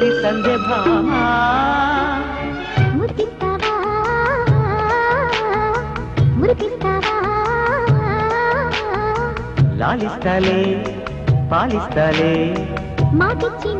సంధ్య భామా. లాలిస్తాలే పాలిస్తాలే. మాటిచ్చి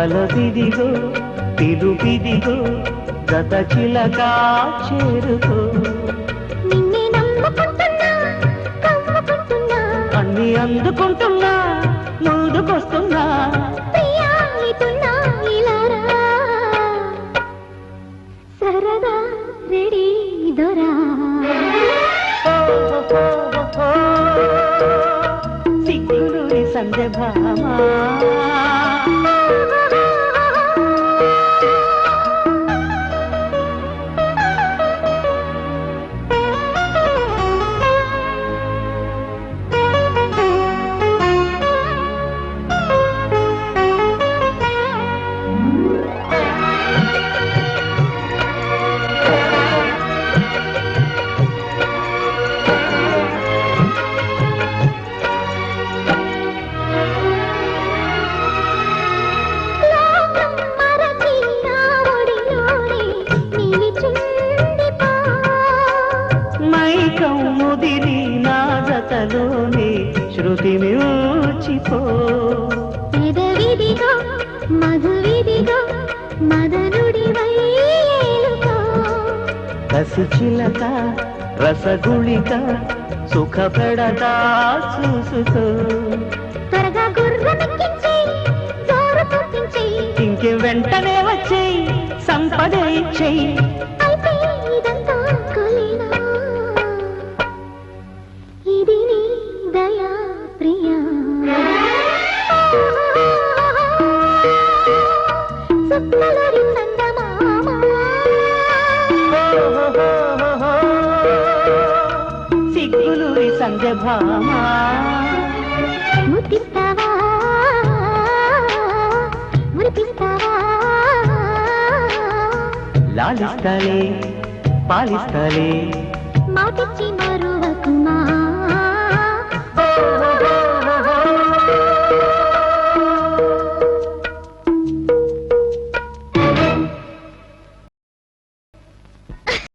వలదిదిగో పిలుపిదిగో గత చిలకా చేరుకో అన్ని అందుకుంటున్నా ముందుకొస్తున్నా. సరదా రెడీ దొరా సిగ్గులు సంధ్య భామా చిలక రసగుళిక సుఖ పెడతా చూసుకో త్వరగా ఇంకే వెంటనే వచ్చేయి సంపద ఇచ్చేయి సిగ్గులు సంధ్య భామా ముద్దిస్తావా? మురిపిస్తావా లాలిస్తాలే పాలిస్తాలే. మాటిచ్చి